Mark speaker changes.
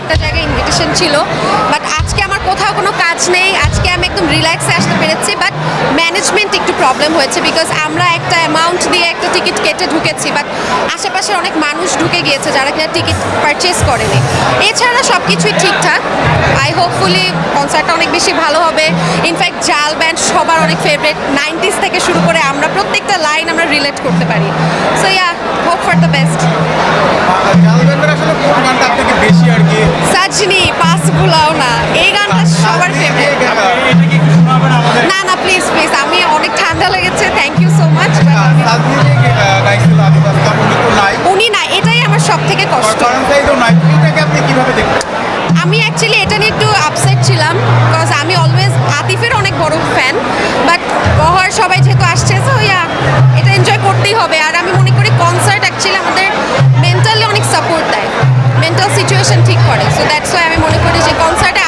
Speaker 1: একটা জায়গায় ইনভিটেশন ছিল বাট আজকে আমার কোথাও কোনো কাজ নেই। আজকে আমি একদম রিল্যাক্সে আসতে পেরেছি বাট ম্যানেজমেন্ট একটু প্রবলেম হয়েছে বিকজ আমরা একটা অ্যামাউন্ট দিয়ে একটা টিকিট কেটে ঢুকেছি বাট আশেপাশে অনেক মানুষ ঢুকে গিয়েছে যারা কিনা টিকিট পারচেস করেনি। এছাড়া সব কিছুই ঠিকঠাক। আই হোপফুলি কনসার্টটা অনেক বেশি ভালো হবে। ইনফ্যাক্ট জাল ব্যান্ড সবার অনেক ফেভারিট নাইনটিস থেকে শুরু করে আমরা প্রত্যেকটা লাইন আমরা রিলেট করতে পারি। সো ইয়া পাঁচ পাস ভুলাও না। এই গানটা সবার ফেভারিট না না প্লিজ প্লিজ আমি অনেক ঠান্ডা লেগেছে থ্যাংক ইউ সো মাচ
Speaker 2: উনি
Speaker 1: না এটাই আমার সব থেকে কষ্ট।
Speaker 2: আপনি কীভাবে
Speaker 1: সিচুয়েশন ঠিক করে। সো দ্যাটস ওয়াই আমি মনে করি যে কনসার্টে